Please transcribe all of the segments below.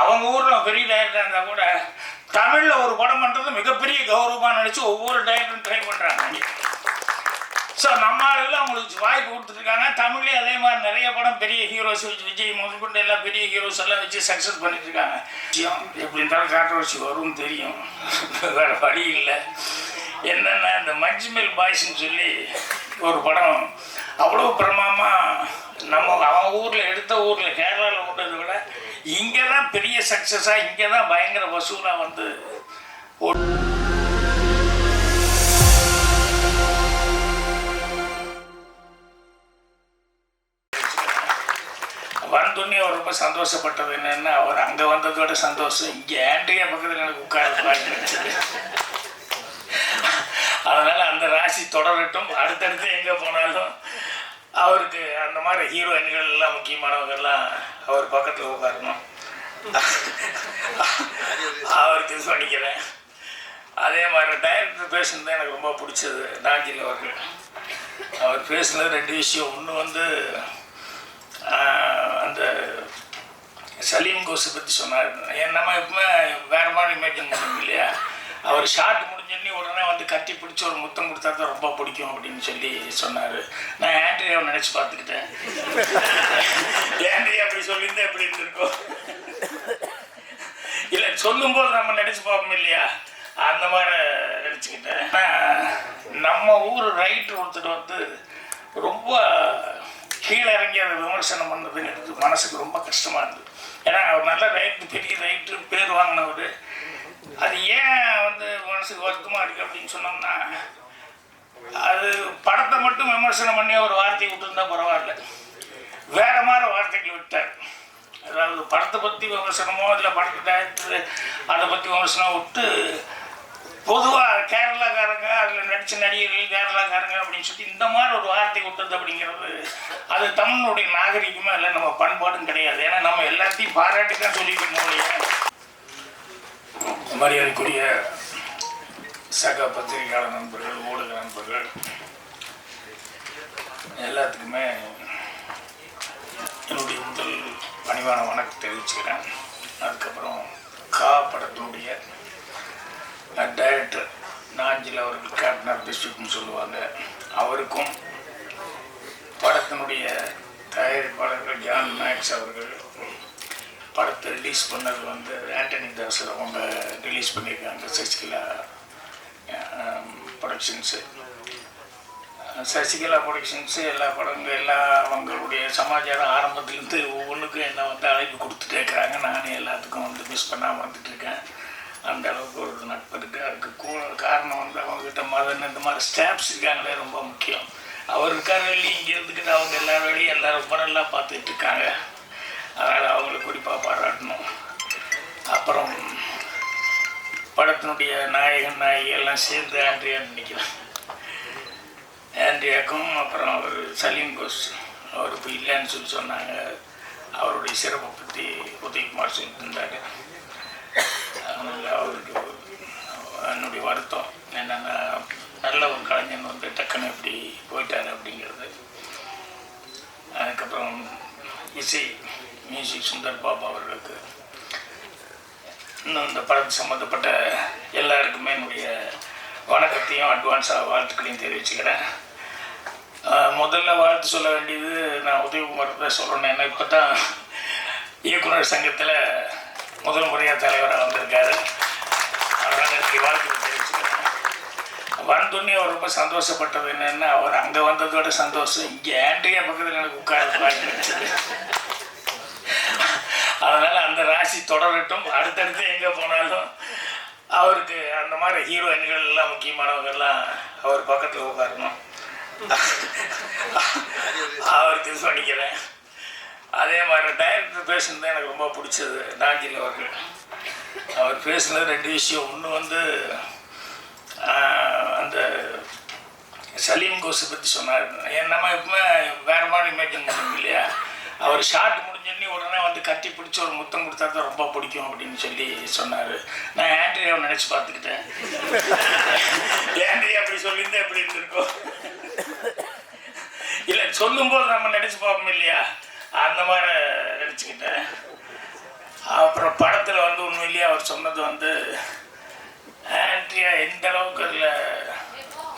அவங்க ஊரில் பெரிய டைரக்டர் இருந்தால் கூட தமிழில் ஒரு படம் பண்ணுறது மிகப்பெரிய கௌரவமாக நினச்சி ஒவ்வொரு டைரக்டரும் ட்ரை பண்ணுறாங்க ஸோ நம்ம ஆளுகள் அவங்களுக்கு வாய்ப்பு கொடுத்துருக்காங்க தமிழ்லேயே அதே மாதிரி நிறைய படம் பெரிய ஹீரோஸ் வச்சு விஜய் முதற்கொண்டு எல்லாம் பெரிய ஹீரோஸ் எல்லாம் வச்சு சக்ஸஸ் பண்ணிட்டு இருக்காங்க விஷயம் எப்படி இருந்தாலும் கான்ட்ரவர்சி வரும்னு தெரியும். வேறு வழி இல்லை. என்னென்ன இந்த மஞ்சுமெல் பாய்ஸ்னு சொல்லி ஒரு படம் அவ்வளோ பிரமாமா நம்ம அவன் ஊரில் எடுத்த ஊரில் கேரளாவில் விட்டதை விட இங்கே தான் பெரிய சக்ஸஸாக இங்கே தான் பயங்கர வசூலாக வந்து வந்தோடனே அவர் ரொம்ப சந்தோஷப்பட்டது என்னன்னா அவர் அங்கே வந்ததோட சந்தோஷம். இங்கே ஆண்டியா பக்கத்தில் எனக்கு பாட்டு அதனால் அந்த ராசி தொடரட்டும். அடுத்தடுத்து எங்கே போனாலும் அவருக்கு அந்த மாதிரி ஹீரோயின்கள் எல்லாம் முக்கியமானவங்கெல்லாம் அவர் பக்கத்தில் உட்காரணும். அவருக்கு இது பண்ணிக்கிறேன். அதே மாதிரி டைரக்டர் பேசுனது எனக்கு ரொம்ப பிடிச்சது நாஞ்சில் அவர்கள். அவர் பேசுனது ரெண்டு விஷயம். ஒன்று வந்து அந்த சலீம் கோஸை பற்றி சொன்னார். ஏன் நம்ம எப்பவுமே வேறு மாதிரி இமேஜின் பண்ணணும் இல்லையா? அவர் ஷார்ட் முடிஞ்சோடனே உடனே வந்து கட்டி பிடிச்சி ஒரு முத்தம் கொடுத்தா தான் ரொம்ப பிடிக்கும் அப்படின்னு சொல்லி சொன்னார். நான் ஆண்ட்ரியாவை நினச்சி பார்த்துக்கிட்டேன். ஆண்ட்ரியா அப்படி சொல்லியிருந்தா எப்படி இருந்திருக்கும்? இல்லை சொல்லும்போது நம்ம நினச்சி பார்ப்போம் இல்லையா? அந்த மாதிரி நினச்சிக்கிட்டேன். நம்ம ஊர் ரைட்டு ஒருத்தர் வந்து ரொம்ப கீழே இறங்கி அதை விமர்சனம் பண்ணதுங்கிறது மனசுக்கு ரொம்ப கஷ்டமாக இருந்தது. ஏன்னா அவர் நல்ல ரைட்டு பெரிய ரைட்டு பேர் வாங்கினவர். அது ஏன் வந்து மனசுக்கு வருத்தமாக இருக்குது அப்படின்னு சொன்னோம்னா அது படத்தை மட்டும் விமர்சனம் பண்ணி ஒரு வார்த்தையை விட்டுருந்தா பரவாயில்ல. வேற மாதிரி வார்த்தைகள் விட்டார். அதாவது படத்தை பற்றி விமர்சனமோ இல்லை படத்தை டேரக்டர் அதை பற்றி விமர்சனம் விட்டு பொதுவாக கேரளாக்காரங்க அதில் நடித்த நடிகர்கள் கேரளாக்காரங்க அப்படின்னு சொல்லி இந்த மாதிரி ஒரு வார்த்தை விட்டது அப்படிங்கிறது அது தமிழுடைய நாகரிகமாக இல்லை நம்ம பண்பாடும் கிடையாது. ஏன்னா நம்ம எல்லாத்தையும் பாராட்டி தான் சொல்லிக்கணும் இல்லையா மரியாதைக்குரிய சக பத்திரிகையாளர் நண்பர்கள் ஊடக நண்பர்கள் எல்லாத்துக்குமே என்னுடைய முதல் பணிவான வணக்கம் தெரிவிச்சுக்கிறேன். அதுக்கப்புறம் கா படத்தினுடைய டைரக்டர் நாஞ்சில் அவர்கள் கேப்டனர் ஆஃப் சொல்லுவாங்க. அவருக்கும் படத்தினுடைய தயாரிப்பாளர்கள் ஜான் மேக்ஸ் அவர்கள் படத்தை ரிலீஸ் பண்ணது வந்து ஆண்டனி தாஸ் அவங்க ரிலீஸ் பண்ணியிருக்காங்க. சசிகலா ப்ரொடக்ஷன்ஸு சசிகலா ப்ரொடக்ஷன்ஸு எல்லா படங்கள் எல்லா அவங்களுடைய சமாச்சாரம் ஆரம்பத்துலேருந்து ஒவ்வொன்றுக்கும் என்ன வந்து அழைப்பு கொடுத்துட்டே இருக்கிறாங்க. நானே எல்லாத்துக்கும் வந்து மிஸ் பண்ணாமல் வந்துட்டுருக்கேன் அந்த அளவுக்கு ஒரு நட்பு இருக்குது அதுக்கு கூ காரணம் வந்து அவங்ககிட்ட மதன் இந்த மாதிரி ஸ்டாப்ஸ் இருக்காங்களே ரொம்ப முக்கியம். அவர் இருக்காரு வெளியே இங்கே இருந்துக்கிட்டு அவங்க எல்லா வேலையும் எல்லோரும் ரொம்ப நல்லா பார்த்துட்டு இருக்காங்க. அதனால் அவங்களை குறிப்பாக பாராட்டணும். அப்புறம் படத்தினுடைய நாயகன் நாயகி எல்லாம் சேர்ந்து ஆண்ட்ரியான்னு நினைக்கிறேன். ஆண்ட்ரியாக்கும் அப்புறம் அவர் சலீம் கோஸ் அவர் இப்போ இல்லைன்னு சொல்லி சொன்னாங்க. அவருடைய சிறப்பை பற்றி உதயகுமார் சொல்லிட்டு இருந்தார். அதனால் அவருக்கு என்னுடைய வருத்தம் என்னென்னா நல்ல ஒரு கலைஞன் வந்து டக்குன்னு எப்படி போயிட்டார் அப்படிங்கிறது. அதுக்கப்புறம் இசை மியூசிக் சுந்தர் பாபு அவர்களுக்கு. இன்னும் இந்த படத்து சம்மந்தப்பட்ட எல்லாருக்குமே என்னுடைய வணக்கத்தையும் அட்வான்ஸாக வாழ்த்துக்களையும் தெரிவிச்சுக்கிறேன். முதல்ல வாழ்த்து சொல்ல வேண்டியது நான் உதயகுமார் தான் சொல்லணும் ஏன்னா இப்போ தான் இயக்குனர் சங்கத்தில் முதல் முறையாக தலைவராக வந்திருக்காரு. அதனால் எனக்கு வாழ்த்து தெரிவிச்சுக்கிறேன். வந்தோடனே அவர் ரொம்ப சந்தோஷப்பட்டது என்னென்னா அவர் அங்கே வந்ததோட சந்தோஷம் இங்கே ஆண்ட்ரியா பக்கத்தில் எனக்கு உட்கார அதனால் அந்த ராசி தொடரட்டும். அடுத்தடுத்து எங்கே போனாலும் அவருக்கு அந்த மாதிரி ஹீரோயின்கள் எல்லாம் முக்கியமானவங்கெல்லாம் அவர் பக்கத்தில் உட்காரணும். அவருக்கு இது பண்ணிக்கிறேன். அதே மாதிரி டைரக்டர் பேசுனது எனக்கு ரொம்ப பிடிச்சது நாஞ்சில் அவர்கள். அவர் பேசுனது ரெண்டு விஷயம். ஒன்று வந்து அந்த சலீம் கோஸை பற்றி சொன்னார். ஏன் நம்ம எப்பவுமே வேறு மாதிரி இமேஜின் பண்ணணும் இல்லையா? அவர் ஷார்ட் முடிஞ்சோடனே உடனே வந்து கட்டி பிடிச்சி ஒரு முத்தம் கொடுத்தா தான் ரொம்ப பிடிக்கும் அப்படின்னு சொல்லி சொன்னார். நான் ஆண்ட்ரியாவை நினச்சி பார்த்துக்கிட்டேன். ஆண்ட்ரியா அப்படி சொல்லியிருந்தா எப்படி இருந்திருக்கும்? இல்லை சொல்லும்போது நம்ம நினச்சி பார்ப்போம் இல்லையா? அந்த மாதிரி நினச்சிக்கிட்டேன். அப்புறம் படத்தில் வந்து உண்மை இல்லையா அவர் சொன்னது வந்து ஆண்ட்ரியா எந்த அளவுக்கு அதில்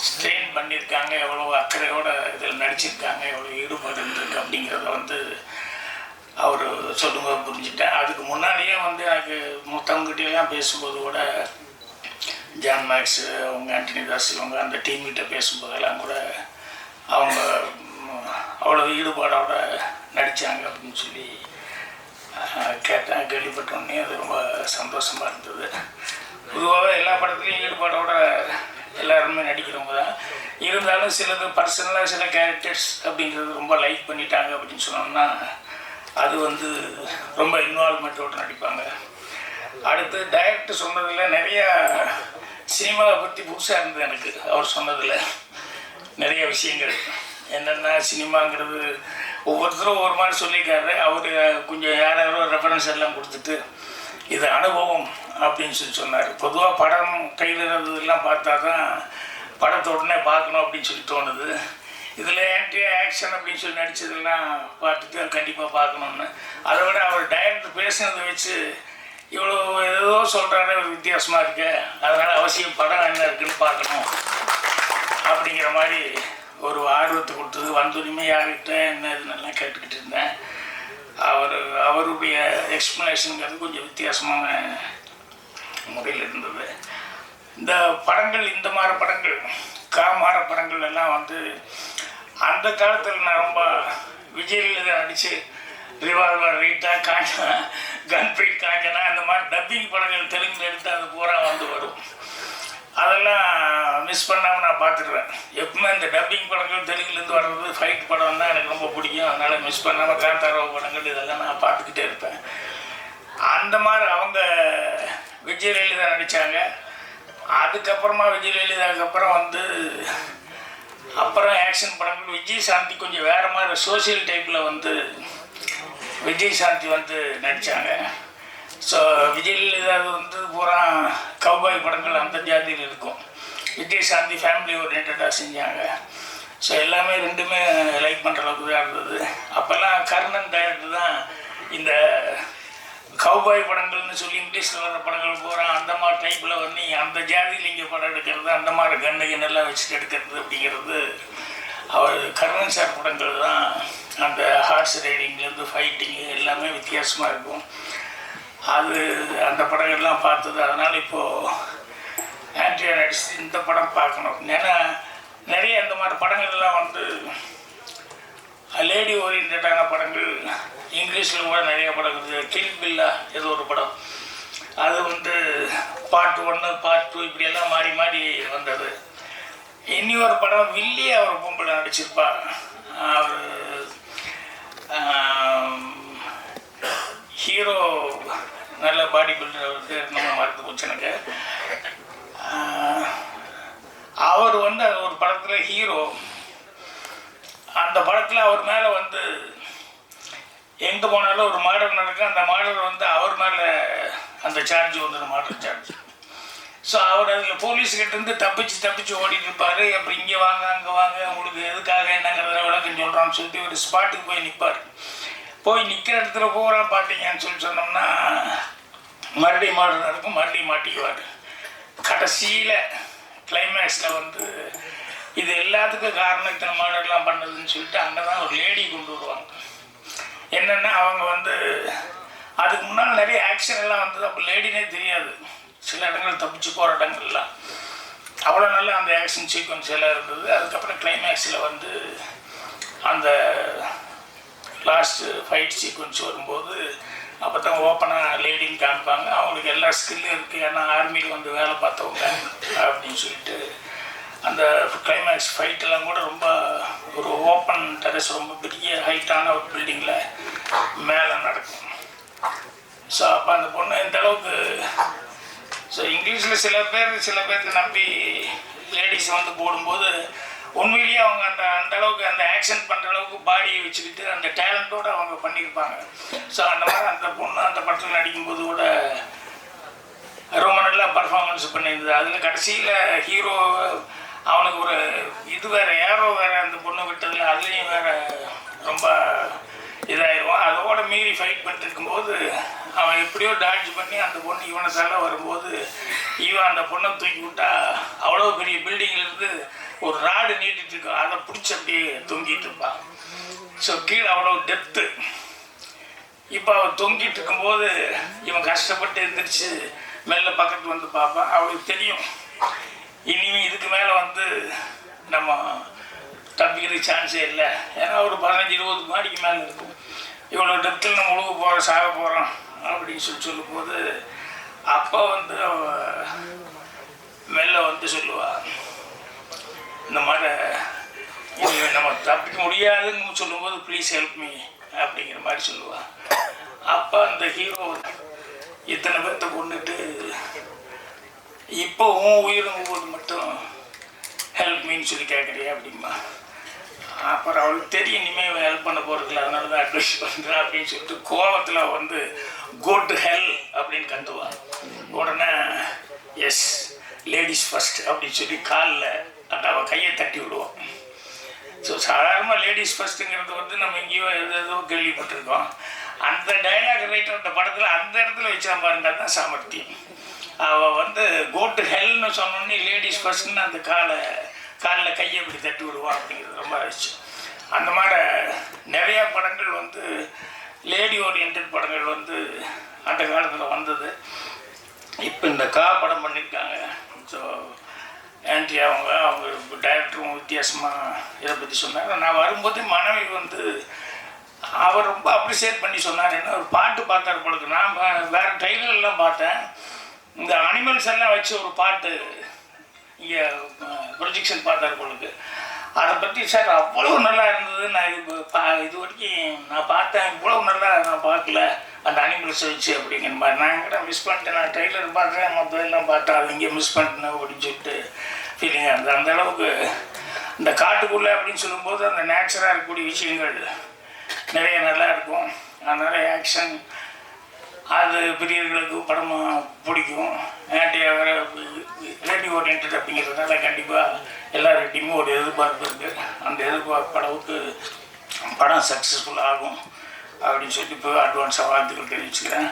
ஸ்ட்ரெயின் பண்ணியிருக்காங்க எவ்வளோ அக்கறையோட இதில் நடிச்சிருக்காங்க எவ்வளோ ஈடுபாடு இருந்திருக்கு அப்படிங்கிறத வந்து அவர் சொல்லும்போது புரிஞ்சுட்டேன் அதுக்கு முன்னாடியே வந்து எனக்கு மற்றவங்ககிட்டலாம் பேசும்போது கூட ஜான் மேக்ஸ் அவங்க ஆண்டனி தாஸ் இவங்க அந்த டீம்கிட்ட பேசும்போதெல்லாம் கூட அவங்க அவ்வளோ ஈடுபாடோட நடித்தாங்க அப்படின்னு சொல்லி கேட்டேன் கேள்விப்பட்டோடனே அது ரொம்ப சந்தோஷமாக இருந்தது. பொதுவாகவே எல்லா படத்துலையும் ஈடுபாடோட எல்லாருமே நடிக்கிறவங்க தான். இருந்தாலும் சிலது பர்சனலாக சில கேரக்டர்ஸ் அப்படிங்கிறது ரொம்ப லைக் பண்ணிட்டாங்க அப்படின்னு சொன்னோம்னா அது வந்து ரொம்ப இன்வால்மெண்ட்டோடு நடிப்பாங்க. அடுத்து டைரக்டர் சொன்னதில் நிறையா சினிமாவை பற்றி புதுசாக இருந்தது எனக்கு. அவர் சொன்னதில் நிறைய விஷயங்கள். என்னென்னா சினிமாங்கிறது ஒவ்வொருத்தரும் ஒவ்வொரு மாதிரி சொல்லியிருக்காரு. அவர் கொஞ்சம் யார் யாரோ ரெஃபரன்ஸ் எல்லாம் கொடுத்துட்டு இது அனுபவம் அப்படின்னு சொல்லி சொன்னார். பொதுவாக படம் கையில் இருந்ததெல்லாம் பார்த்தா தான் படத்தை உடனே பார்க்கணும் அப்படின்னு சொல்லி தோணுது. இதில் ஆன்டி ஆக்ஷன் அப்படின்னு சொல்லி நடித்ததெல்லாம் பார்த்துட்டு கண்டிப்பாக பார்க்கணுன்னு அதை விட அவர் டைரக்டர் பேசுனதை வச்சு இவ்வளோ ஏதோ சொல்கிறாரு ஒரு வித்தியாசமாக இருக்கு. அதனால் அவசியம் படம் என்ன இருக்குன்னு பார்க்கணும். அப்படிங்கிற மாதிரி ஒரு ஆர்வத்தை கொடுத்தது. வந்துரிமை யார்கிட்ட என்ன இதுன்னெல்லாம் கேட்டுக்கிட்டு இருந்தேன். அவர் அவருடைய எக்ஸ்ப்ளனேஷனுங்கிறது கொஞ்சம் வித்தியாசமான முறையில் இருந்தது. இந்த படங்கள் இந்த மாதிரி படங்கள் காமார படங்கள் எல்லாம் வந்து அந்த காலத்தில் நான் ரொம்ப விஜயில் அடித்து ரிவால்வர் ரீட்டா காஞ்சனா கன்பிரீட் காஞ்சனா அந்த மாதிரி டப்பிங் படங்கள் தெலுங்கில் எடுத்து அது பூரா வந்து வரும். அதெல்லாம் மிஸ் பண்ணாமல் நான் பார்த்துருவேன். எப்பவுமே இந்த டப்பிங் படங்கள் தெலுங்குலேருந்து வர்றது ஃபைட் படம் தான் எனக்கு ரொம்ப பிடிக்கும். அதனால் மிஸ் பண்ணாமல் காந்தாரோ படங்கள் இதெல்லாம் நான் பார்த்துக்கிட்டே இருப்பேன். அந்த மாதிரி அவங்க விஜய் நடித்தாங்க அதுக்கப்புறமா விஜய் அப்புறம் வந்து அப்புறம் ஆக்ஷன் படங்கள் விஜய் சாந்தி கொஞ்சம் வேறு மாதிரி சோசியல் டைப்பில் வந்து விஜய் சாந்தி வந்து நடித்தாங்க ஸோ விஜய் ஜெயலலிதா வந்து பூரா கௌபாய் படங்கள் அந்த ஜாதியில் இருக்கும். விஜய் சாந்தி ஃபேமிலி ஓரியன்டாக செஞ்சாங்க. ஸோ எல்லாமே ரெண்டுமே லைக் பண்ணுற அளவுக்கு தான் இருந்தது. அப்போல்லாம் கர்ணன் டைரக்டர் தான் இந்த கவ்பாய் படங்கள்னு சொல்லி இங்கிலீஷில் வர படங்கள் பூரா அந்த மாதிரி டைப்பில் வந்து அந்த ஜாதியில் இங்கே படம் எடுக்கிறது அந்த மாதிரி கண்ணு கிண்ணெல்லாம் வச்சுட்டு எடுக்கிறது அப்படிங்கிறது அவர் கர்ணன் சார் படங்கள் தான். அந்த ஹார்ஸ் ரைடிங்லேருந்து ஃபைட்டிங்கு எல்லாமே வித்தியாசமாக இருக்கும். அது அந்த படங்கள்லாம் பார்த்தது. அதனால் இப்போது ஆண்ட்ரியா நடிச்சு இந்த படம் பார்க்கணும். ஏன்னா நிறைய அந்த மாதிரி படங்கள்லாம் வந்து லேடி ஓரியன்டான படங்கள். இங்கிலீஷில் கூட நிறைய படம் இருக்குது. கில் பில்லா ஏதோ ஒரு படம். அது வந்து பார்ட் ஒன்று பார்ட் டூ இப்படியெல்லாம் மாறி மாறி வந்தது. இனி ஒரு படம் வில்லி அவர் பொம்பளை நடிச்சிருப்பார். அவர் ஹீரோ நல்ல பாடி பில்டர் அவருக்கு நம்ம மறந்து போச்சு எனக்கு. அவர் வந்து அது ஒரு படத்தில் ஹீரோ. அந்த படத்தில் அவர் மேலே வந்து எங்கே போனாலும் ஒரு மாடல் நடக்கும் அந்த மாடல் வந்து அவர் மேலே அந்த சார்ஜ் வந்துடும் மாடல் சார்ஜ் ஸோ அவர் அதில் போலீஸ்கிட்டேருந்து தப்பிச்சு தப்பிச்சு ஓடிட்டு இருப்பார். அப்புறம் இங்கே வாங்க அங்கே வாங்க. உங்களுக்கு எதுக்காக என்னங்கிறத விளக்கம் சொல்கிறான்னு சொல்லிட்டு ஒரு ஸ்பாட்டுக்கு போய் நிற்பார் போய் நிற்கிற இடத்துல பூரா பார்த்தீங்கன்னு சொல்லி சொன்னோம்னா மறுபடியும் மாடல் நடக்கும். மறுபடியும் மாட்டிக்குவார். கடைசியில் கிளைமேக்ஸில் வந்து இது எல்லாத்துக்கும் காரணம் இத்தனை மாடல்லாம் பண்ணதுன்னு சொல்லிட்டு அங்கே தான் ஒரு லேடி கொண்டு வருவாங்க. என்னென்னா அவங்க வந்து அதுக்கு முன்னால் நிறைய ஆக்ஷன் எல்லாம் வந்தது. அப்போ லேடினே தெரியாது. சில இடங்கள் தப்பிச்சு போகிற இடங்கள்லாம். அவ்வளோ நல்லா அந்த ஆக்ஷன் சீக்வன்ஸ் எல்லாம் இருந்தது. அதுக்கப்புறம் கிளைமேக்ஸில் வந்து அந்த லாஸ்ட் ஃபைட் சீக்வன்ஸ் வரும்போது அப்போ தான் ஓப்பனாக லேடின்னு காமிப்பாங்க. அவங்களுக்கு எல்லா ஸ்கில்லும் இருக்குது ஏன்னா ஆர்மியில் வந்து வேலை பார்த்தவங்க அப்படின்னு சொல்லிட்டு அந்த கிளைமேக்ஸ் ஃபைட்டெல்லாம் கூட ரொம்ப ஒரு ஓப்பன் டெரஸ் ரொம்ப பெரிய ஹைட்டான ஒரு பில்டிங்கில் மேலே நடக்கும். ஸோ அப்போ அந்த பொண்ணு எந்த அளவுக்கு ஸோ இங்கிலீஷில் சில பேர் சில பேருக்கு நம்பி லேடிஸ் வந்து போடும்போது உண்மையிலேயே அவங்க அந்த அந்த அளவுக்கு அந்த ஆக்ஷன் பண்ணுற அளவுக்கு பாடியை வச்சுக்கிட்டு அந்த டேலண்ட்டோடு அவங்க பண்ணியிருப்பாங்க. ஸோ அந்த மாதிரி அந்த பொண்ணு அந்த படத்தில் நடிக்கும்போது கூட ரொம்ப நல்லா பர்ஃபார்மன்ஸ் பண்ணியிருந்தது. அதில் கடைசியில் ஹீரோ அவனுக்கு ஒரு இது வேறு ஏரோ வேறு அந்த பொண்ணு விட்டதில் அதுலேயும் வேற ரொம்ப இதாயிரும் அதோட மீறி ஃபைட் பண்ணிட்டு இருக்கும்போது அவன் எப்படியோ டாட்ஜ் பண்ணி அந்த பொண்ணு இவனை தள்ள வரும்போது இவன் அந்த பொண்ணை தூக்கி விட்டா அவ்வளோ பெரிய பில்டிங்ல இருந்து ஒரு ராடு நீட்டிட்டு இருக்கும் அதை பிடிச்சி அப்படியே தொங்கிட்டு இருப்பான். ஸோ கீழே அவ்வளோ டெப்த்து இப்போ அவன் தொங்கிட்டு இருக்கும்போது இவன் கஷ்டப்பட்டு எழுந்திரிச்சு மெல்ல பக்கத்து வந்து பார்ப்பான். அவளுக்கு தெரியும் இனிமே இதுக்கு மேலே வந்து நம்ம தப்பிக்கிறதுக்கு சான்ஸே இல்லை. ஏன்னா ஒரு பதினஞ்சு இருபது மாடிக்கு மேலே இருக்கும். இவ்வளோ டெப்த்தில் நம்ம உழுக போகிறோம் சாக போகிறோம் அப்படின்னு சொல்லி சொல்லும்போது அப்போ வந்து மெல்ல வந்து சொல்லுவா இந்த மாதிரி நம்ம தப்பிக்க முடியாதுன்னு சொல்லும்போது ப்ளீஸ் ஹெல்ப் மீ அப்படிங்கிற மாதிரி சொல்லுவாள் அப்போ அந்த ஹீரோ இத்தனை பேர்த்த கொண்டுட்டு இப்போ உன் உயிரும் போது மட்டும் ஹெல்ப் மீன்னு சொல்லி கேட்குறியா அப்படிமா அப்புறம் அவளுக்கு தெரியும் இனிமேல் ஹெல்ப் பண்ண போகிறதுல அதனால தான் அட்வைஸ் பண்ணுறேன் அப்படின்னு சொல்லிட்டு கோவத்தில் வந்து கோ டு ஹெல் அப்படின்னு கத்துவான் உடனே எஸ் லேடிஸ் ஃபர்ஸ்ட் அப்படின்னு சொல்லி காலில் அந்த அவள் கையை தட்டி விடுவான் ஸோ சாதாரணமாக லேடிஸ் ஃபர்ஸ்ட்டுங்கிறது வந்து நம்ம எங்கேயோ எது ஏதோ கேள்விப்பட்டிருக்கோம். அந்த டைலாக் ரைட்டர் அந்த படத்தில் அந்த இடத்துல வச்சா பாருங்க. தான் சாமர்த்தியம். அவள் வந்து கோட்டு ஹெல்னு சொன்னோன்னே லேடிஸ் ஃபர்ஸ்ட்னு அந்த காலை காலில் கையை இப்படி தட்டி விடுவான் அப்படிங்கிறது ரொம்ப விஷயம் அந்த மாதிரி நிறையா படங்கள் வந்து லேடி ஓரியன்ட் படங்கள் வந்து அந்த காலத்தில் வந்தது. இப்போ இந்த கா படம் பண்ணியிருக்காங்க ஸோ ஆண்டி அவங்க அவங்க டைரக்டரும் வித்தியாசமாக இதை பற்றி சொன்னாங்க. நான் வரும்போது மனைவி வந்து அவர் ரொம்ப அப்ரிசியேட் பண்ணி சொன்னார். என்ன ஒரு பாட்டு பார்த்தார் போலக்கு நான் வேறு டைலர்லாம் எல்லாம் பார்த்தேன். இந்த அனிமல்ஸ் எல்லாம் வச்சு ஒரு பாட்டு இங்கே ப்ரொஜெக்ஷன் பார்த்தார் பொழுது அதை பற்றி சார் அவ்வளோ நல்லா இருந்தது. நான் இது பா இது வரைக்கும் நான் பார்த்தேன். இவ்வளோ நல்லா நான் பார்க்கல. அந்த அனிமல்ஸ் வச்சு அப்படிங்கிற மாதிரி. நான் கூட மிஸ் பண்ணிட்டேன்? நான் ட்ரெய்லர் பார்த்தேன். மொத்தம் எல்லாம் பார்த்தேன் அது இங்கே மிஸ் பண்ணிட்டேன் அப்படின்னு சொல்லிட்டு ஃபீலிங்காக இருந்தது. அந்த அளவுக்கு இந்த காட்டுக்குள்ளே அப்படின்னு சொல்லும்போது அந்த நேச்சராக இருக்கக்கூடிய விஷயங்கள் நிறைய நல்லா இருக்கும். அதனால் ஆக்ஷன் அது பெரியவர்களுக்கு படமாக பிடிக்கும். ரெடி ஓரியன்ட் அப்படிங்கிறதுனால கண்டிப்பாக எல்லார்கிட்டையுமே ஒரு எதிர்பார்ப்பு இருக்குது அந்த எதிர்பார்ப்பு அளவுக்கு படம் சக்ஸஸ்ஃபுல் ஆகும் அப்படின்னு சொல்லி இப்போ அட்வான்ஸாக வாழ்த்துக்கள் தெரிவிச்சுக்கிறேன்.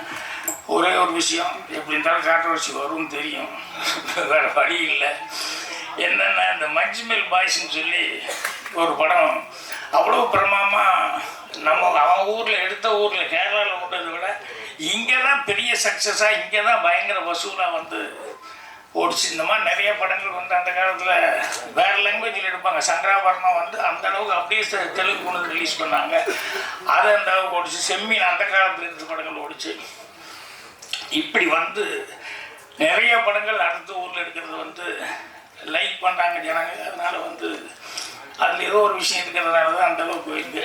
ஒரே ஒரு விஷயம் எப்படி இருந்தாலும் கான்ட்ரவர்சி வரும்னு தெரியும். வேறு வழி இல்லை. என்னென்னா இந்த மஞ்சுமெல் பாய்ஸ்ன்னு சொல்லி ஒரு படம் அவ்வளோ பிரமாமாக நம்ம அவன் ஊரில் எடுத்த ஊரில் கேரளாவில் விட்டதை விட இங்கே தான் பெரிய சக்ஸஸாக இங்கே தான் பயங்கர வசூலாக வந்து ஓடிச்சு இந்த மாதிரி நிறைய படங்கள் வந்து அந்த காலத்தில் வேறு லாங்குவேஜில் எடுப்பாங்க. சங்கராபரணம் வந்து அந்த அளவுக்கு அப்படியே தெலுங்கு கொண்டு ரிலீஸ் பண்ணாங்க. அது அந்த அளவுக்கு ஓடிச்சு. செம்மீன் அந்த காலத்தில் இருந்த படங்கள் ஓடிச்சு. இப்படி வந்து நிறைய படங்கள் அடுத்த ஊரில் எடுக்கிறது வந்து லைக் பண்ணுறாங்க ஜனங்க. அதனால் வந்து அதில் ஏதோ ஒரு விஷயம் இருக்கிறதுனால தான் அந்தளவுக்கு போயிருக்கு.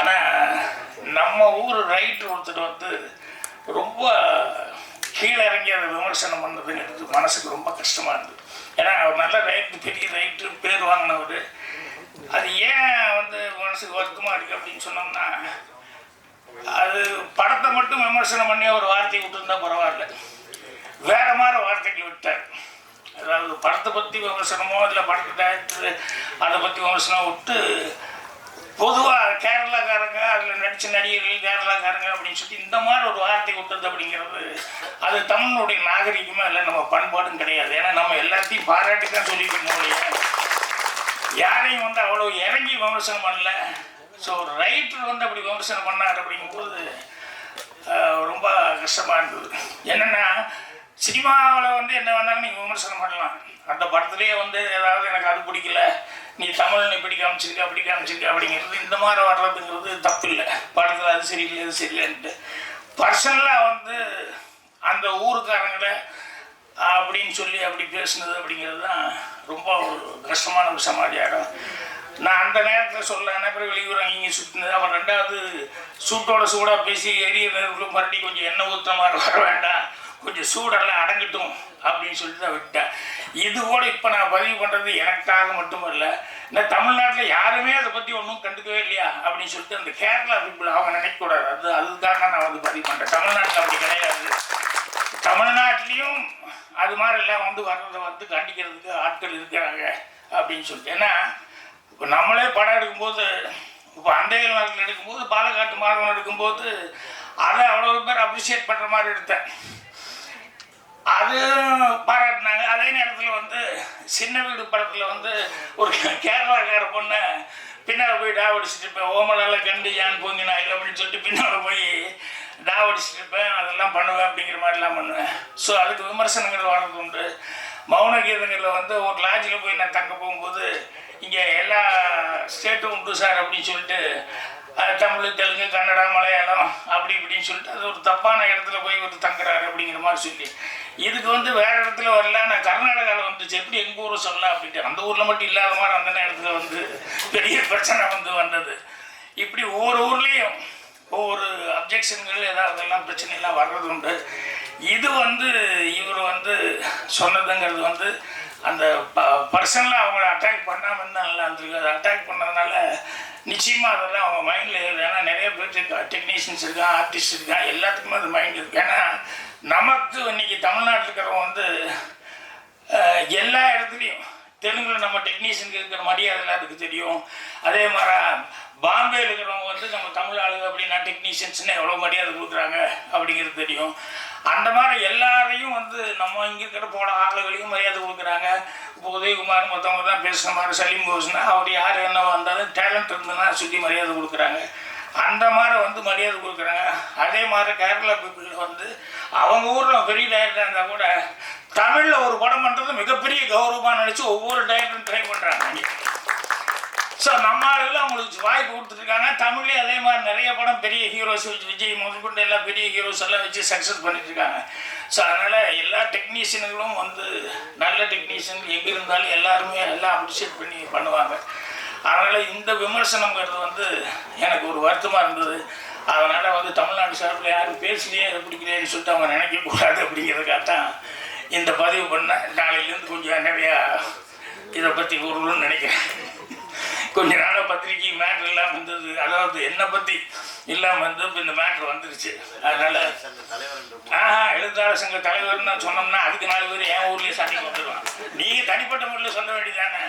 ஆனால் நம்ம ஊர் ரைட்டர் ஒருத்தர் வந்து ரொம்ப கீழே இறங்கி அதை விமர்சனம் பண்ணதுங்கிறது மனசுக்கு ரொம்ப கஷ்டமாக இருந்தது. ஏன்னா அவர் நல்ல ரைட்டு பெரிய ரைட்டு பேர் வாங்கினவர். அது ஏன் வந்து மனசுக்கு வருத்தமாக இருக்குது அப்படின்னு சொன்னோம்னா அது படத்தை மட்டும் விமர்சனம் பண்ணி ஒரு வார்த்தையை விட்டுருந்தா பரவாயில்ல. வேற மாதிரி வார்த்தைகள் விட்டார். அதாவது படத்தை பற்றி விமர்சனமோ இல்லை படத்தை டேரக்டர் அதை பற்றி விமர்சனம் விட்டு பொதுவாக கேரளாக்காரங்க அதில் நடித்த நடிகர்கள் கேரளாக்காரங்க அப்படின்னு சொல்லி இந்த மாதிரி ஒரு வார்த்தை விட்டது அப்படிங்கிறது அது தமிழுடைய நாகரிகமாக இல்லை நம்ம பண்பாடும் கிடையாது. ஏன்னா நம்ம எல்லாத்தையும் பாராட்டி தான் சொல்லிக்கணும் இல்லையா யாரையும் வந்து அவ்வளோ இறங்கி விமர்சனம் பண்ணல. ஸோ ஒரு ரைட்டர் வந்து அப்படி விமர்சனம் பண்ணார் அப்படிங்கும்போது ரொம்ப கஷ்டமாக இருந்தது. என்னென்னா சினிமாவில் வந்து என்ன வேணாலும் நீங்கள் விமர்சனம் பண்ணலாம். அந்த படத்துலேயே வந்து ஏதாவது எனக்கு அது பிடிக்கல நீ தமிழ் நீ இப்படி காமிச்சிருக்க அப்படி காமிச்சிருக்க அப்படிங்கிறது இந்த மாதிரி வர்றதுங்கிறது தப்பு இல்லை படத்தில் அது சரியில்லை அது சரியில்லைன்ட்டு. பர்சனலாக வந்து அந்த ஊருக்காரங்களை அப்படின்னு சொல்லி அப்படி பேசுனது அப்படிங்கிறது தான் ரொம்ப ஒரு கஷ்டமான ஒரு சமாச்சாரம் நான் அந்த நேரத்தில் சொல்ல பிறகு வெளியூர் அங்கேயும் சுற்றினது அப்புறம் ரெண்டாவது சூட்டோட சூடாக பேசி எரிய நெருப்புல மறுபடியும் கொஞ்சம் எண்ணெய் ஊற்றுற மாதிரி வர வேண்டாம். சூடெல்லாம் அடங்கட்டும் அப்படின்னு சொல்லிட்டு தான் விட்டேன். இது கூட இப்போ நான் பதிவு பண்ணுறது எனக்காக மட்டுமல்ல இந்த தமிழ்நாட்டில் யாருமே அதை பற்றி ஒன்றும் கண்டுக்கவே இல்லையா அப்படின்னு சொல்லிட்டு அந்த கேரளா பீப்புள் அவங்க நினைக்கக்கூடாது அது அதுக்காக நான் வந்து பதிவு பண்ணுறேன் தமிழ்நாட்டில் அப்படி கிடையாது. தமிழ்நாட்டிலையும் அது மாதிரி எல்லாம் வந்து வர்றதை வந்து கண்டிக்கிறதுக்கு ஆட்கள் இருக்கிறாங்க அப்படின்னு சொல்லிட்டு. ஏன்னா இப்போ நம்மளே படம் எடுக்கும்போது இப்போ அண்டைகள் நாட்டில் எடுக்கும்போது பாலக்காட்டு மாதவன் எடுக்கும்போது அதை அவ்வளோ பேர் அப்ரிஷியேட் பண்ணுற மாதிரி எடுத்தேன். அது பாராட்டினாங்க. அதே நேரத்தில் வந்து சின்ன வீடு படத்தில் வந்து ஒரு கேரளாக்கார பொண்ணை பின்னால் போய் டாவடிச்சுட்டு இருப்பேன். ஓமலால கண்டு யான் பொங்கினாய் அப்படின்னு சொல்லிட்டு பின்னால் போய் டாவடிச்சுட்டு இருப்பேன். அதெல்லாம் பண்ணுவேன் அப்படிங்கிற மாதிரிலாம் பண்ணுவேன். ஸோ அதுக்கு விமர்சனங்கள் வர்றது உண்டு. மௌன கீதங்களில் வந்து ஒரு லாட்ஜில் போய் நான் தங்க போகும்போது இங்கே எல்லா ஸ்டேட்டும் உண்டு சார் அப்படின்னு சொல்லிட்டு தமிழ் தெலுங்கு கன்னடா மலையாளம் அப்படி இப்படின்னு சொல்லிட்டு அது ஒரு தப்பான இடத்துல போய் ஒரு தங்குறாரு அப்படிங்கிற மாதிரி சொல்லி. இதுக்கு வந்து வேறு இடத்துல வரல. நான் கர்நாடகாவில் வந்துச்சு. எப்படி எங்கள் ஊரை சொல்லலாம் அப்படின்ட்டு. அந்த ஊரில் மட்டும் இல்லாத மாதிரி அந்த நேரத்தில் வந்து பெரிய பிரச்சனை வந்து வந்தது. இப்படி ஒவ்வொரு ஊர்லேயும் ஒவ்வொரு அப்ஜெக்ஷன்கள் ஏதாவது எல்லாம் பிரச்சனைலாம் வர்றது உண்டு. இது வந்து இவர் வந்து சொன்னதுங்கிறது வந்து அந்த ப பர்சனலாக அவங்கள அட்டாக் பண்ணாமல் இருந்தால் நல்லா இருந்திருக்கு அதை அட்டாக் பண்ணதுனால நிச்சயமாக அதெல்லாம் அவங்க மைண்டில் இருக்குது ஏன்னா நிறைய பேர் இருக்கா டெக்னீஷியன்ஸ் இருக்கான் ஆர்டிஸ்ட் இருக்கான் எல்லாத்துக்குமே அது மைண்ட் இருக்குது ஏன்னா நமக்கு இன்றைக்கி தமிழ்நாட்டில் இருக்கிறவங்க வந்து எல்லா இடத்துலையும் தெலுங்கில் நம்ம டெக்னீஷியனுக்கு இருக்கிற மரியாதை அதுக்கு தெரியும். அதே மாதிரி பாம்பேல இருக்கிறவங்க வந்து நம்ம தமிழ் ஆளுங்க அப்படின்னா டெக்னீஷியன்ஸ்னு எவ்வளோ மரியாதை கொடுக்குறாங்க அப்படிங்கிறது தெரியும். அந்த மாதிரி எல்லாரையும் வந்து நம்ம இங்கே இருக்கிற போட ஆளுகளையும் மரியாதை கொடுக்குறாங்க. இப்போ உதயகுமார் மற்றவங்க தான் பேசுகிற மாதிரி சலீம் கோஸ்னா அவர் யார் என்ன வந்தாலும் டேலண்ட் இருந்ததுன்னா சொல்லி மரியாதை கொடுக்குறாங்க. அந்த மாதிரி வந்து மரியாதை கொடுக்குறாங்க. அதே மாதிரி கேரளா பீப்புள் வந்து அவங்க ஊரில் பெரிய டைரக்டர் இருந்தால் கூட தமிழில் ஒரு படம் பண்ணுறது மிகப்பெரிய கௌரவமாக நினச்சி ஒவ்வொரு டைரக்டரும் ட்ரை பண்ணுறாங்க ஸோ நம்ம ஆளுகள் அவங்களுக்கு வாய்ப்பு கொடுத்துருக்காங்க தமிழ்லேயே அதே மாதிரி நிறைய படம் பெரிய ஹீரோஸ் வச்சு விஜய் முதற்கொண்டு எல்லாம் பெரிய ஹீரோஸ் எல்லாம் வச்சு சக்ஸஸ் பண்ணிட்டு இருக்காங்க ஸோ அதனால் எல்லா டெக்னீஷியன்களும் வந்து நல்ல டெக்னீஷியன் எங்கே இருந்தாலும் எல்லாருமே எல்லாம் அப்ரிஷியேட் பண்ணி பண்ணுவாங்க. அதனால் இந்த விமர்சனங்கிறது வந்து எனக்கு ஒரு வருத்தமாக இருந்தது. அதனால் வந்து தமிழ்நாடு சார்பில் யாரும் பேசலையே அதை பிடிக்கலையேன்னு சொல்லிட்டு அவங்க நினைக்கக்கூடாது அப்படிங்கிறதுக்காக தான் இந்த பதிவு பண்ணேன். நாளையிலேருந்து கொஞ்சம் நிறையா இதை பற்றி கூறணும்னு நினைக்கிறேன். கொஞ்ச நாளாக பத்திரிக்கை மேட்ரு இல்லாமல் இருந்தது. அதாவது என்னை பற்றி இல்லாமல் வந்து இந்த மேட்ரு வந்துருச்சு. அதனால் ஆஹா எழுத்தாளர் சங்க தலைவர்னு நான் சொன்னோம்னா அதுக்கு நாலு பேர் என் ஊர்லேயே சண்டைக்கு வந்துடுவான் நீங்கள் தனிப்பட்ட முறையில் சொல்ல வேண்டியதானே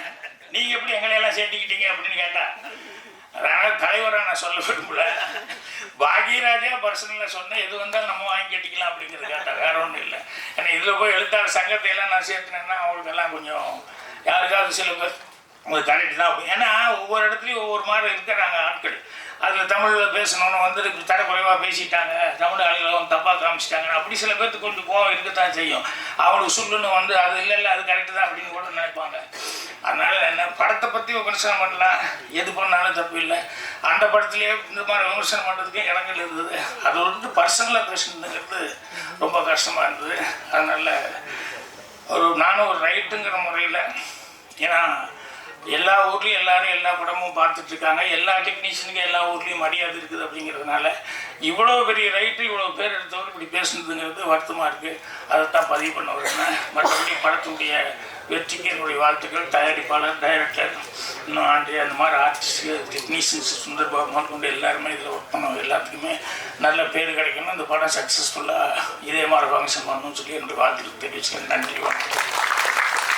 நீங்கள் எப்படி எங்களை எல்லாம் சேர்த்துக்கிட்டீங்க அப்படின்னு கேட்டா அதனால் தலைவராக நான் சொல்ல விரும்பல. பாக்யராஜா பர்சனலாக சொன்னேன் எது வந்தாலும் நம்ம வாங்கி கட்டிக்கலாம் அப்படிங்கிறது கேட்டா வேற ஒன்றும் இல்லை. ஏன்னா இதில் போய் எழுத்தாளர் சங்கத்தை எல்லாம் நான் சேர்த்துனேன்னா அவங்களுக்கெல்லாம் கொஞ்சம் யாருக்காவது சில பேர் உங்களுக்கு கரெக்ட் தான் அப்படி ஏன்னா ஒவ்வொரு இடத்துலையும் ஒவ்வொரு மாதிரி இருக்கிறாங்க ஆட்கள். அதில் தமிழில் பேசணும்னு வந்து தரக்குறைவாக பேசிட்டாங்க தமிழ் ஆளுகளும் தப்பாக காமிச்சிட்டாங்க. அப்படி சில பேர்த்துக்கு கொஞ்சம் கோவம் இருக்கத்தான் செய்யும். அவங்களுக்கு சொல்லுன்னு வந்து அது இல்லை இல்லை அது கரெக்டு தான் அப்படின்னு கூட நினைப்பாங்க. அதனால் என்ன படத்தை பற்றி விமர்சனம் பண்ணலாம். எது பண்ணாலும் தப்பு இல்லை. அந்த படத்துலேயே இந்த மாதிரி விமர்சனம் பண்ணுறதுக்கு இடங்கள் இருந்தது. அது வந்து பர்சனலாக பேசணுங்கிறது ரொம்ப கஷ்டமாக இருந்தது. அதனால் ஒரு நானும் ஒரு ரைட்டுங்கிற முறையில் ஏன்னா எல்லா ஊர்லேயும் எல்லாரும் எல்லா படமும் பார்த்துட்ருக்காங்க எல்லா டெக்னீஷியனுக்கும் எல்லா ஊர்லேயும் மரியாதை இருக்குது அப்படிங்கிறதுனால இவ்வளோ பெரிய ரைட்டு இவ்வளோ பேர் எடுத்தவர் இப்படி பேசுனதுங்கிறது வருத்தமாக இருக்குது அதைத்தான் பதிவு பண்ண வருகிறேன் மற்றபடி படத்துடைய வெற்றிக்கு என்னுடைய வாழ்த்துக்கள். தயாரிப்பாளர் டைரக்டர் இன்னும் ஆண்டு அந்த மாதிரி ஆர்டிஸ்ட்டு டெக்னீஷியன்ஸ் சுந்தர்பாபு முதற்கொண்டு எல்லாருமே இதில் ஒர்க் பண்ணவங்க எல்லாத்துக்குமே நல்ல பேர் கிடைக்கணும். இந்த படம் சக்ஸஸ்ஃபுல்லாக இதே மாதிரி ஃபங்க்ஷன் பண்ணணும்னு சொல்லி என்னுடைய வாழ்த்துக்கள் தெரிவிச்சுக்கிறேன். நன்றி வணக்கம்.